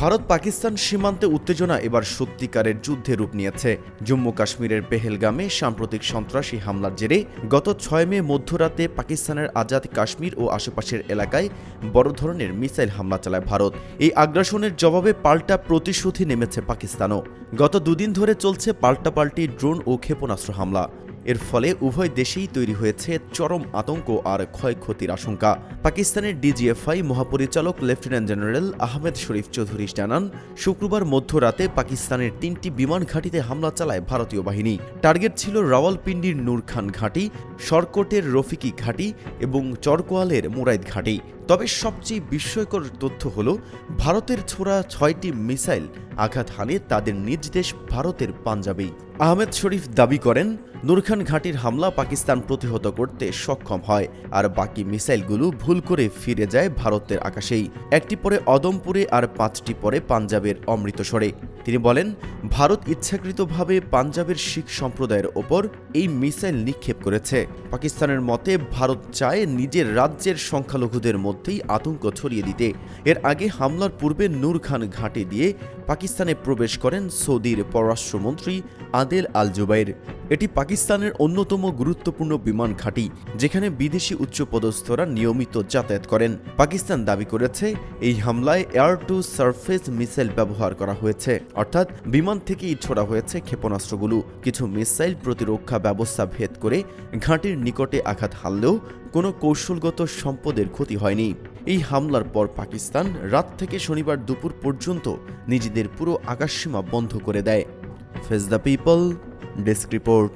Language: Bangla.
ভারত পাকিস্তান সীমান্তে উত্তেজনা এবার সত্যিকারের যুদ্ধে রূপ নিয়েছে। জম্মু কাশ্মীরের পেহেলগামে সাম্প্রতিক সন্ত্রাসী হামলার জেরে গত ছয় মে মধ্যরাতে পাকিস্তানের আজাদ কাশ্মীর ও আশেপাশের এলাকায় বড় ধরনের মিসাইল হামলা চালায় ভারত। এই আগ্রাসনের জবাবে পাল্টা প্রতিশোধই নেমেছে পাকিস্তানও। গত দুদিন ধরে চলছে পাল্টাপাল্টি ড্রোন ও ক্ষেপণাস্ত্র হামলা। এর ফলে উভয় দেশেই তৈরি হয়েছে চরম আতঙ্ক আর ক্ষয়ক্ষতির আশঙ্কা। পাকিস্তানের ডিজিএফআই মহাপরিচালক লেফটেন্যান্ট জেনারেল আহমেদ শরীফ চৌধুরী জানান, শুক্রবার মধ্যরাতে পাকিস্তানের তিনটি বিমান ঘাঁটিতে হামলা চালায় ভারতীয় বাহিনী। টার্গেট ছিল রাওয়ালপিন্ডির নূর খান ঘাঁটি সরকটের রফিকি ঘাঁটি এবং চরকোয়ালের মুরাইদ ঘাঁটি। তবে সবচেয়ে বিস্ময়কর তথ্য হল, ভারতের ছোড়া ছয়টি মিসাইল আঘাত হানে তাদের নিজ দেশ ভারতের পাঞ্জাবেই। আহমেদ শরীফ দাবি করেন, নুরখান ঘাঁটির হামলা পাকিস্তান প্রতিহত করতে সক্ষম হয়, আর বাকি মিসাইলগুলো ভুল করে ফিরে যায় ভারতের আকাশেই। একটি পরে অদমপুরে আর পাঁচটি পরে পাঞ্জাবের অমৃতসরে। তিনি বলেন, ভারত ইচ্ছাকৃতভাবে পাঞ্জাবের শিখ সম্প্রদায়ের ওপর এই মিসাইল নিক্ষেপ করেছে। পাকিস্তানের মতে, ভারত চায় নিজের রাজ্যের সংখ্যালঘুদের মধ্যেই আতঙ্ক ছড়িয়ে দিতে। এর আগে হামলার পূর্বে নূর খান ঘাঁটি দিয়ে পাকিস্তানে প্রবেশ করেন সৌদির পররাষ্ট্রমন্ত্রী আদেল আল জুবাইর। এটি পাকিস্তানের অন্যতম গুরুত্বপূর্ণ বিমান ঘাঁটি, যেখানে বিদেশি উচ্চপদস্থরা নিয়মিত যাতায়াত করেন। পাকিস্তান দাবি করেছে, এই হামলায় এয়ার টু সারফেস মিসাইল ব্যবহার করা হয়েছে। অর্থাৎ বিমান থেকেই ছোড়া হয়েছে ক্ষেপণাস্ত্রগুলো। কিছু মিসাইল প্রতিরক্ষা ব্যবস্থা ভেদ করে ঘাঁটির নিকটে আঘাত হারলেও কোনো কৌশলগত সম্পদের ক্ষতি হয়নি। এই হামলার পর পাকিস্তান রাত থেকে শনিবার দুপুর পর্যন্ত নিজেদের পুরো আকাশসীমা বন্ধ করে দেয়। Face the people desk report